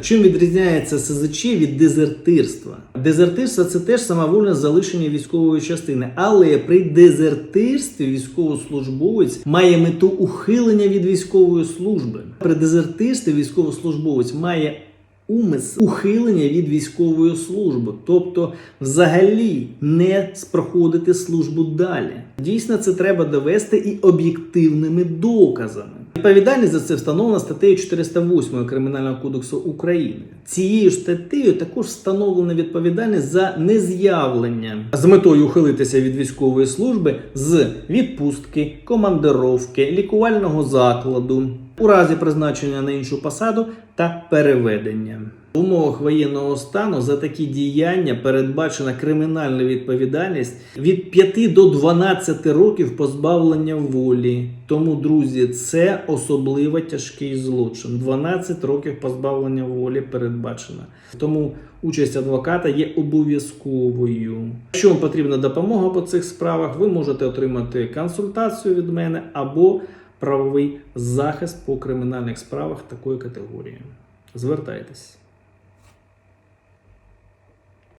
Чим відрізняється СЗЧ від дезертирства? Дезертирство це теж самовольне залишення військової частини, але при дезертирстві військовослужбовець має мету ухилення від військової служби. При дезертирстві військовослужбовець має умисел ухилення від військової служби, тобто взагалі не проходити службу далі. Дійсно, це треба довести і об'єктивними доказами. Відповідальність за це встановлена статтею 408 Кримінального кодексу України. Цією ж статтею також встановлена відповідальність за нез'явлення з метою ухилитися від військової служби з відпустки, командировки, лікувального закладу у разі призначення на іншу посаду та переведення. В умовах воєнного стану за такі діяння передбачена кримінальна відповідальність від 5 до 12 років позбавлення волі. Тому, друзі, це особливо тяжкий злочин. 12 років позбавлення волі передбачено. Тому участь адвоката є обов'язковою. Якщо вам потрібна допомога по цих справах, ви можете отримати консультацію від мене або правовий захист по кримінальних справах такої категорії. Звертайтесь.